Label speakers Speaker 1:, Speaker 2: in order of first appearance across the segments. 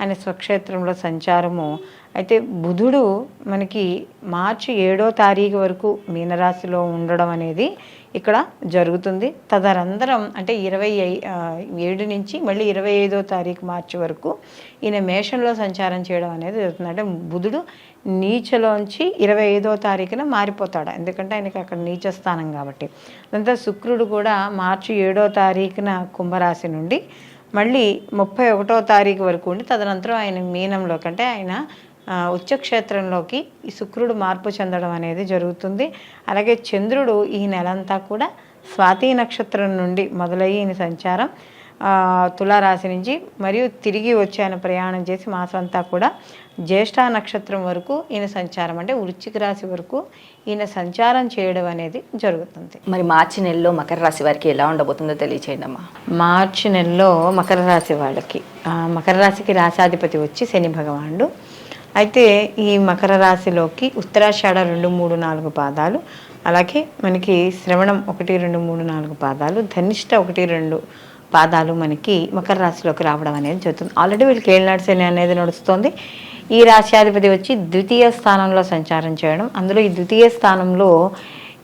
Speaker 1: ఆయన స్వక్షేత్రంలో సంచారము. అయితే బుధుడు మనకి మార్చి ఏడో తారీఖు వరకు మీనరాశిలో ఉండడం అనేది ఇక్కడ జరుగుతుంది. తదనంతరం అంటే ఇరవై ఐ- ఏడు నుంచి మళ్ళీ ఇరవై ఐదో తారీఖు మార్చి వరకు ఈయన మేషంలో సంచారం చేయడం అనేది జరుగుతుంది. అంటే బుధుడు నీచలోంచి ఇరవై ఐదో తారీఖున మారిపోతాడు. ఎందుకంటే ఆయనకి అక్కడ నీచ స్థానం కాబట్టి. అదంతా శుక్రుడు కూడా మార్చి ఏడో తారీఖున కుంభరాశి నుండి మళ్ళీ ముప్పై ఒకటో తారీఖు వరకు ఉండి తదనంతరం ఆయన మీనంలోకి అంటే ఆయన ఉచ్చక్షేత్రంలోకి ఈ శుక్రుడు మార్పు చెందడం అనేది జరుగుతుంది. అలాగే చంద్రుడు ఈ నెలంతా కూడా స్వాతి నక్షత్రం నుండి మొదలయ్యి ఈయన సంచారం తులారాశి నుంచి మరియు తిరిగి వచ్చి ఆయన ప్రయాణం చేసి మాసం అంతా కూడా జ్యేష్ఠ నక్షత్రం వరకు ఈయన సంచారం అంటే వృశ్చిక రాశి వరకు ఈయన సంచారం చేయడం అనేది జరుగుతుంది.
Speaker 2: మరి మార్చి నెలలో మకర రాశి వారికి ఎలా ఉండబోతుందో తెలియచేయండి అమ్మా.
Speaker 1: మార్చి నెలలో మకర రాశి వాళ్ళకి మకర రాశికి రాశాధిపతి వచ్చి శని భగవానుడు. అయితే ఈ మకర రాశిలోకి ఉత్తరాషాఢ రెండు మూడు నాలుగు పాదాలు అలాగే మనకి శ్రవణం ఒకటి రెండు మూడు నాలుగు పాదాలు ధనిష్ట ఒకటి రెండు పాదాలు మనకి మకర రాశిలోకి రావడం అనేది జరుగుతుంది. ఆల్రెడీ వీళ్ళకి ఏళ్ళనాడు శని అనేది నడుస్తుంది. ఈ రాశ్యాధిపతి వచ్చి ద్వితీయ స్థానంలో సంచారం చేయడం. అందులో ఈ ద్వితీయ స్థానంలో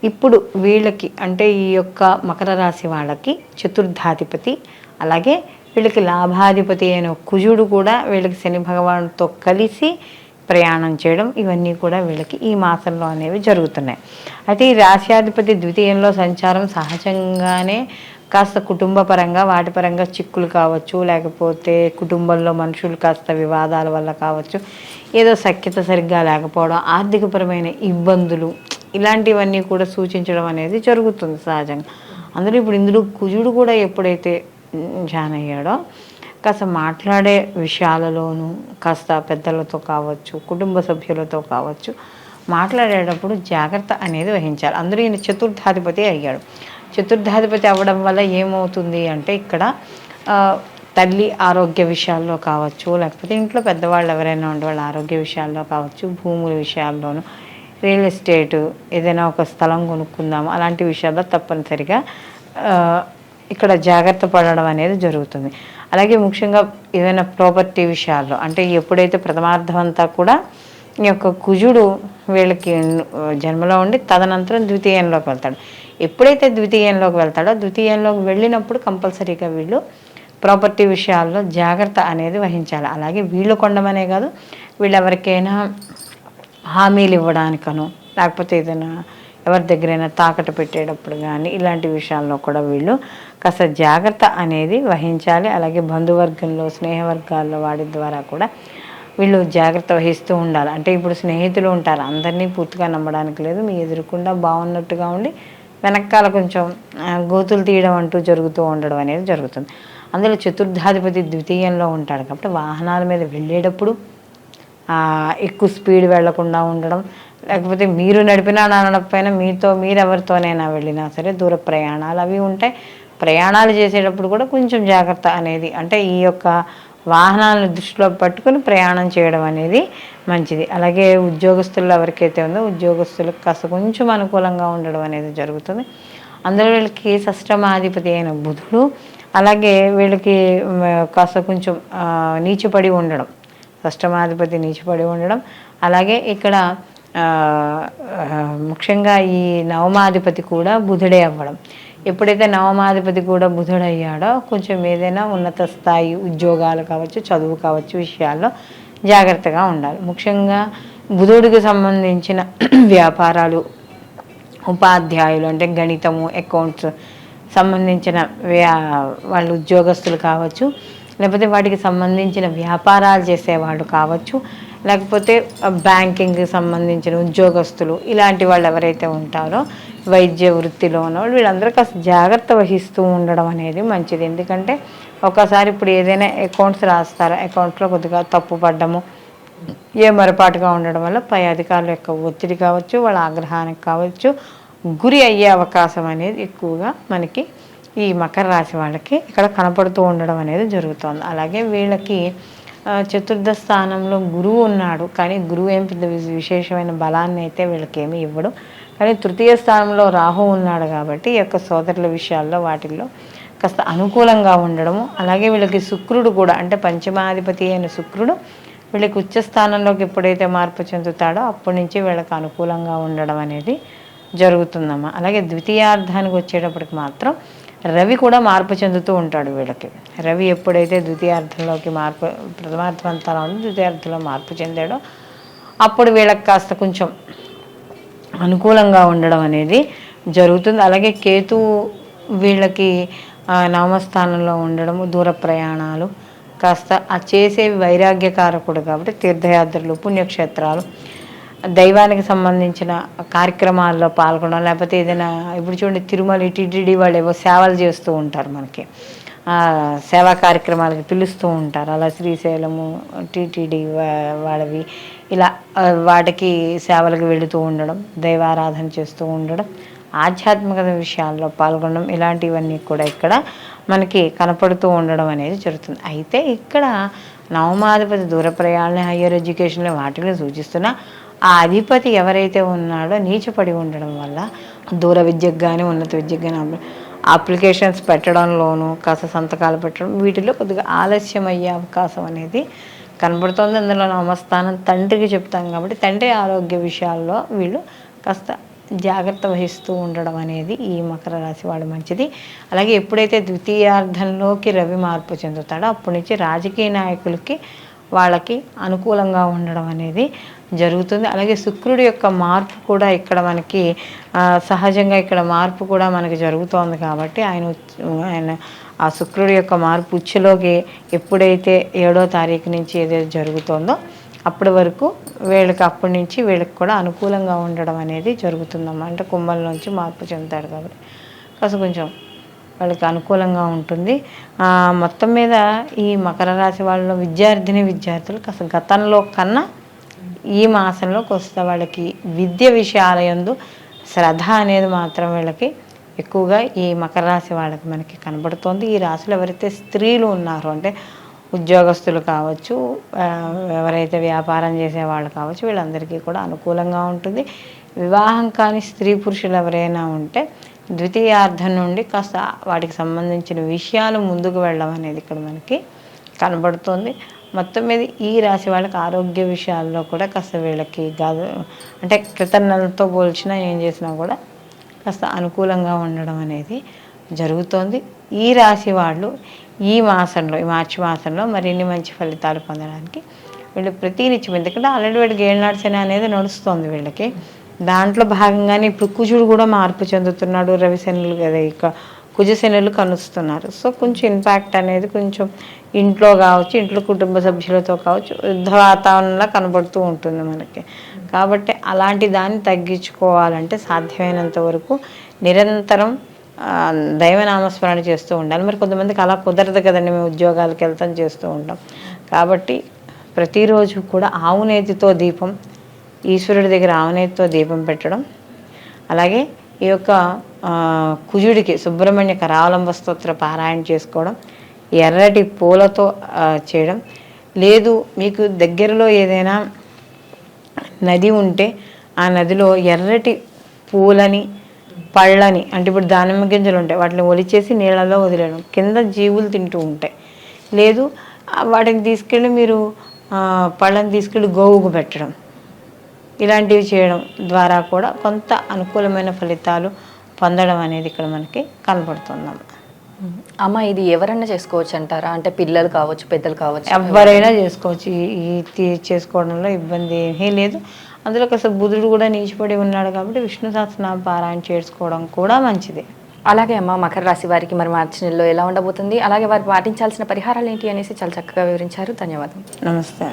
Speaker 1: ఇప్పుడు వీళ్ళకి అంటే ఈ యొక్క మకర రాశి వాళ్ళకి చతుర్థాధిపతి అలాగే వీళ్ళకి లాభాధిపతి అయిన కుజుడు కూడా వీళ్ళకి శని భగవానుతో కలిసి ప్రయాణం చేయడం. ఇవన్నీ కూడా వీళ్ళకి ఈ మాసంలో అనేవి జరుగుతున్నాయి. అయితే ఈ రాశ్యాధిపతి ద్వితీయంలో సంచారం సహజంగానే కాస్త కుటుంబ పరంగా వాటి పరంగా చిక్కులు కావచ్చు లేకపోతే కుటుంబంలో మనుషులు కాస్త వివాదాల వల్ల కావచ్చు ఏదో సఖ్యత సరిగ్గా లేకపోవడం ఆర్థికపరమైన ఇబ్బందులు ఇలాంటివన్నీ కూడా సూచించడం అనేది జరుగుతుంది సహజంగా. అందులో ఇప్పుడు ఇందులో కుజుడు కూడా ఎప్పుడైతే జాయిన్ అయ్యాడో కాస్త మాట్లాడే విషయాలలోనూ కాస్త పెద్దలతో కావచ్చు కుటుంబ సభ్యులతో కావచ్చు మాట్లాడేటప్పుడు జాగ్రత్త అనేది వహించాలి. అందులో ఈయన చతుర్థాధిపతి అయ్యాడు. చతుర్థాధిపతి అవ్వడం వల్ల ఏమవుతుంది అంటే ఇక్కడ తల్లి ఆరోగ్య విషయాల్లో కావచ్చు లేకపోతే ఇంట్లో పెద్దవాళ్ళు ఎవరైనా ఉండే వాళ్ళ ఆరోగ్య విషయాల్లో కావచ్చు భూముల విషయాల్లోనూ రియల్ ఎస్టేట్ ఏదైనా ఒక స్థలం కొనుక్కుందాం అలాంటి విషయాల్లో తప్పనిసరిగా ఇక్కడ జాగ్రత్త పడడం అనేది జరుగుతుంది. అలాగే ముఖ్యంగా ఏదైనా ప్రాపర్టీ విషయాల్లో అంటే ఎప్పుడైతే ప్రథమార్థం అంతా కూడా ఈ యొక్క కుజుడు వీళ్ళకి జన్మలో ఉండి తదనంతరం ద్వితీయంలోకి వెళ్తాడు. ఎప్పుడైతే ద్వితీయంలోకి వెళ్తాడో ద్వితీయంలోకి వెళ్ళినప్పుడు కంపల్సరీగా వీళ్ళు ప్రాపర్టీ విషయాల్లో జాగ్రత్త అనేది వహించాలి. అలాగే వీళ్ళు కొండమనే కాదు వీళ్ళు ఎవరికైనా హామీలు ఇవ్వడానికనో లేకపోతే ఏదైనా ఎవరి దగ్గరైనా తాకట్టు పెట్టేటప్పుడు కానీ ఇలాంటి విషయాల్లో కూడా వీళ్ళు కాస్త జాగ్రత్త అనేది వహించాలి. అలాగే బంధువర్గంలో స్నేహవర్గాల్లో వాడి ద్వారా కూడా వీళ్ళు జాగ్రత్త వహిస్తూ ఉండాలి. అంటే ఇప్పుడు స్నేహితులు ఉంటారు. అందరినీ పూర్తిగా నమ్మడానికి లేదు. మీ ఎదురుకుండా బాగున్నట్టుగా ఉండి వెనకాల కొంచెం గోతులు తీయడం అంటూ జరుగుతూ ఉండడం అనేది జరుగుతుంది. అందులో చతుర్థాధిపతి ద్వితీయంలో ఉంటాడు కాబట్టి వాహనాల మీద వెళ్ళేటప్పుడు ఎక్కువ స్పీడ్ వెళ్ళకుండా ఉండడం లేకపోతే మీరు నడిపినా నడపైనా మీతో మీరెవరితోనైనా వెళ్ళినా సరే దూర ప్రయాణాలు అవి ఉంటాయి. ప్రయాణాలు చేసేటప్పుడు కూడా కొంచెం జాగ్రత్త అనేది అంటే ఈ యొక్క వాహనాలను దృష్టిలో పట్టుకుని ప్రయాణం చేయడం అనేది మంచిది. అలాగే ఉద్యోగస్తులు ఎవరికైతే ఉందో ఉద్యోగస్తులకు కాస్త కొంచెం అనుకూలంగా ఉండడం అనేది జరుగుతుంది. అందులో వీళ్ళకి షష్టమాధిపతి అయిన బుధుడు అలాగే వీళ్ళకి కాస్త కొంచెం నీచిపడి ఉండడం షష్టమాధిపతి నీచిపడి ఉండడం అలాగే ఇక్కడ ముఖ్యంగా ఈ నవమాధిపతి కూడా బుధుడే అవ్వడం. ఎప్పుడైతే నవమాధిపతి కూడా బుధుడయ్యాడో కొంచెం ఏదైనా ఉన్నత స్థాయి ఉద్యోగాలు కావచ్చు చదువు కావచ్చు విషయాల్లో జాగ్రత్తగా ఉండాలి. ముఖ్యంగా బుధుడికి సంబంధించిన వ్యాపారాలు ఉపాధ్యాయులు అంటే గణితము అకౌంట్స్ సంబంధించిన వ్యా వాళ్ళు ఉద్యోగస్తులు కావచ్చు లేకపోతే వాటికి సంబంధించిన వ్యాపారాలు చేసేవాళ్ళు కావచ్చు లేకపోతే బ్యాంకింగ్ సంబంధించిన ఉద్యోగస్తులు ఇలాంటి వాళ్ళు ఎవరైతే ఉంటారో వైద్య వృత్తిలో ఉన్నవాళ్ళు వీళ్ళందరూ కాస్త జాగ్రత్త వహిస్తూ ఉండడం అనేది మంచిది. ఎందుకంటే ఒకసారి ఇప్పుడు ఏదైనా అకౌంట్స్ రాస్తారో? అకౌంట్స్లో కొద్దిగా తప్పు పడ్డము ఏ మరపాటుగా ఉండడం వల్ల పై అధికారుల యొక్క ఒత్తిడి కావచ్చు వాళ్ళ ఆగ్రహానికి కావచ్చు గురి అయ్యే అవకాశం అనేది ఎక్కువగా మనకి ఈ మకర రాశి వాళ్ళకి ఇక్కడ కనపడుతూ ఉండడం అనేది జరుగుతుంది. అలాగే వీళ్ళకి చతుర్థ స్థానంలో గురువు ఉన్నాడు. కానీ గురువు ఏం పెద్ద విశేషమైన బలాన్ని అయితే వీళ్ళకేమీ ఇవ్వడు. కానీ తృతీయ స్థానంలో రాహు ఉన్నాడు కాబట్టి ఈ యొక్క సోదరుల విషయాల్లో వాటిల్లో కాస్త అనుకూలంగా ఉండడము. అలాగే వీళ్ళకి శుక్రుడు కూడా అంటే పంచమాధిపతి అయిన శుక్రుడు వీళ్ళకి ఉచ్చ స్థానంలోకి ఎప్పుడైతే మార్పు చెందుతాడో అప్పటి నుంచి వీళ్ళకి అనుకూలంగా ఉండడం అనేది జరుగుతుందమ్మా. అలాగే ద్వితీయార్థానికి వచ్చేటప్పటికి మాత్రం రవి కూడా మార్పు చెందుతూ ఉంటాడు వీళ్ళకి. రవి ఎప్పుడైతే ద్వితీయార్థంలోకి మార్పు ప్రథమార్థమంతా ఉంది ద్వితీయార్థంలో మార్పు చెందాడో అప్పుడు వీళ్ళకి కాస్త కొంచెం అనుకూలంగా ఉండడం అనేది జరుగుతుంది. అలాగే కేతు వీళ్ళకి నామస్థానంలో నవమస్థానంలో ఉండడము దూర ప్రయాణాలు కాస్త ఆ చేసేవి వైరాగ్యకారకుడు కాబట్టి తీర్థయాత్రలు పుణ్యక్షేత్రాలు దైవానికి సంబంధించిన కార్యక్రమాల్లో పాల్గొనడం లేకపోతే ఏదైనా ఇప్పుడు చూడండి తిరుమల టీటీడీ వాళ్ళు ఏవో సేవలు చేస్తూ ఉంటారు మనకి. సేవా కార్యక్రమాలకి పిలుస్తూ ఉంటారు. అలా శ్రీశైలము టీటీడీ వాళ్ళవి ఇలా వాటికి సేవలకు వెళుతూ ఉండడం దైవారాధన చేస్తూ ఉండడం ఆధ్యాత్మికత విషయాల్లో పాల్గొనడం ఇలాంటివన్నీ కూడా ఇక్కడ మనకి కనపడుతూ ఉండడం అనేది జరుగుతుంది. అయితే ఇక్కడ నవమాధిపతి దూర ప్రయాణ హయ్యర్ ఎడ్యుకేషన్ వాటిని సూచిస్తున్న ఆ అధిపతి ఎవరైతే ఉన్నాడో నీచపడి ఉండడం వల్ల దూర విద్యకు కానీ ఉన్నత విద్యకు కానీ అప్లికేషన్స్ పెట్టడంలోనూ కాస్త సంతకాలు పెట్టడం వీటిలో కొద్దిగా ఆలస్యం అయ్యే అవకాశం అనేది కనబడుతోంది. అందులో నమస్థానం తండ్రికి చెప్తాం కాబట్టి తండ్రి ఆరోగ్య విషయాల్లో వీళ్ళు కాస్త జాగ్రత్త వహిస్తూ ఉండడం అనేది ఈ మకర రాశి వాడు మంచిది. అలాగే ఎప్పుడైతే ద్వితీయార్థంలోకి రవి మార్పు చెందుతాడో అప్పటి నుంచి రాజకీయ నాయకులకి వాళ్ళకి అనుకూలంగా ఉండడం అనేది జరుగుతుంది. అలాగే శుక్రుడి యొక్క మార్పు కూడా ఇక్కడ మనకి సహజంగా ఇక్కడ మార్పు కూడా మనకి జరుగుతోంది కాబట్టి ఆయన ఆయన ఆ శుక్రుడి యొక్క మార్పు ఉచ్చులోకి ఎప్పుడైతే ఏడో తారీఖు నుంచి ఏదైతే జరుగుతోందో అప్పటి వరకు వీళ్ళకి అప్పటి నుంచి వీళ్ళకి కూడా అనుకూలంగా ఉండడం అనేది జరుగుతుందన్నమాట. అంటే కుంభం నుంచి మార్పు చెందుతాడు కాబట్టి. కాస్త కొంచెం వాళ్ళకి అనుకూలంగా ఉంటుంది. మొత్తం మీద ఈ మకర రాశి వాళ్ళలో విద్యార్థిని విద్యార్థులు కాస్త గతంలో కన్నా ఈ మాసంలో వస్తే వాళ్ళకి విద్య విషయాలయందు శ్రద్ధ అనేది మాత్రం వీళ్ళకి ఎక్కువగా ఈ మకర రాశి వాళ్ళకి మనకి కనబడుతోంది. ఈ రాశిలో ఎవరైతే స్త్రీలు ఉన్నారో అంటే ఉద్యోగస్తులు కావచ్చు ఎవరైతే వ్యాపారం చేసే వాళ్ళు కావచ్చు వీళ్ళందరికీ కూడా అనుకూలంగా ఉంటుంది. వివాహం కాని స్త్రీ పురుషులు ఎవరైనా ఉంటే ద్వితీయార్థం నుండి కాస్త వాటికి సంబంధించిన విషయాలు ముందుకు వెళ్ళడం అనేది ఇక్కడ మనకి కనబడుతుంది. మొత్తం మీద ఈ రాశి వాళ్ళకి ఆరోగ్య విషయాల్లో కూడా కాస్త వీళ్ళకి కాదు అంటే క్రితం నెలతో పోల్చినా ఏం చేసినా కూడా కాస్త అనుకూలంగా ఉండడం అనేది జరుగుతోంది. ఈ రాశి వాళ్ళు ఈ మాసంలో ఈ మార్చి మాసంలో మరిన్ని మంచి ఫలితాలు పొందడానికి వీళ్ళు ప్రతి నిత్యం ఎందుకంటే ఆల్రెడీ వీళ్ళకి ఏళ్ళనాడు అనేది నడుస్తుంది వీళ్ళకి. దాంట్లో భాగంగానే ఇప్పుడు కుజుడు కూడా మార్పు చెందుతున్నాడు రవిశనులు కదా ఇక కుజశనులు కనుస్తున్నారు సో కొంచెం ఇంపాక్ట్ అనేది కొంచెం ఇంట్లో కావచ్చు ఇంట్లో కుటుంబ సభ్యులతో కావచ్చు యుద్ధ వాతావరణంలో కనబడుతూ ఉంటుంది మనకి. కాబట్టి అలాంటి దాన్ని తగ్గించుకోవాలంటే సాధ్యమైనంత వరకు నిరంతరం దైవనామస్మరణ చేస్తూ ఉండాలి. మరి కొంతమందికి అలా కుదరదు కదండి మేము ఉద్యోగాలకు వెళ్తాం చేస్తూ ఉంటాం. కాబట్టి ప్రతిరోజు కూడా ఆవునేతితో దీపం ఈశ్వరుడి దగ్గర ఆవనేతితో దీపం పెట్టడం. అలాగే ఈ యొక్క కుజుడికి సుబ్రహ్మణ్య కరావలంబ స్తోత్ర పారాయణ చేసుకోవడం ఎర్రటి పూలతో చేయడం. లేదు మీకు దగ్గరలో ఏదైనా నది ఉంటే ఆ నదిలో ఎర్రటి పూలని పళ్ళని అంటే ఇప్పుడు దానిమ్మ గింజలు ఉంటాయి వాటిని ఒలిచేసి నీళ్ళలో వదిలేయడం. కింద జీవులు తింటూ ఉంటాయి. లేదు వాటిని తీసుకెళ్ళి మీరు పళ్ళని తీసుకెళ్ళి గోవుకు పెట్టడం. ఇలాంటివి చేయడం ద్వారా కూడా కొంత అనుకూలమైన ఫలితాలు పొందడం అనేది ఇక్కడ మనకి కనపడుతుందమ్మ
Speaker 2: అమ్మ ఇది ఎవరన్నా చేసుకోవచ్చు అంటారా? అంటే పిల్లలు కావచ్చు పెద్దలు కావచ్చు
Speaker 1: ఎవరైనా? చేసుకోవచ్చు. ఈ- చేసుకోవడంలో ఇబ్బంది ఏమీ లేదు. అందులో కాస్త బుధుడు కూడా నీచిపడి ఉన్నాడు కాబట్టి విష్ణు సహస్రనామ పారాయణ చేసుకోవడం కూడా మంచిది.
Speaker 2: అలాగే అమ్మ మకర రాశి వారికి మరి మార్చి నెలలో ఎలా ఉండబోతుంది? అలాగే వారు పాటించాల్సిన పరిహారాలు ఏంటి అనేసి చాలా చక్కగా వివరించారు. ధన్యవాదాలు
Speaker 1: నమస్తే.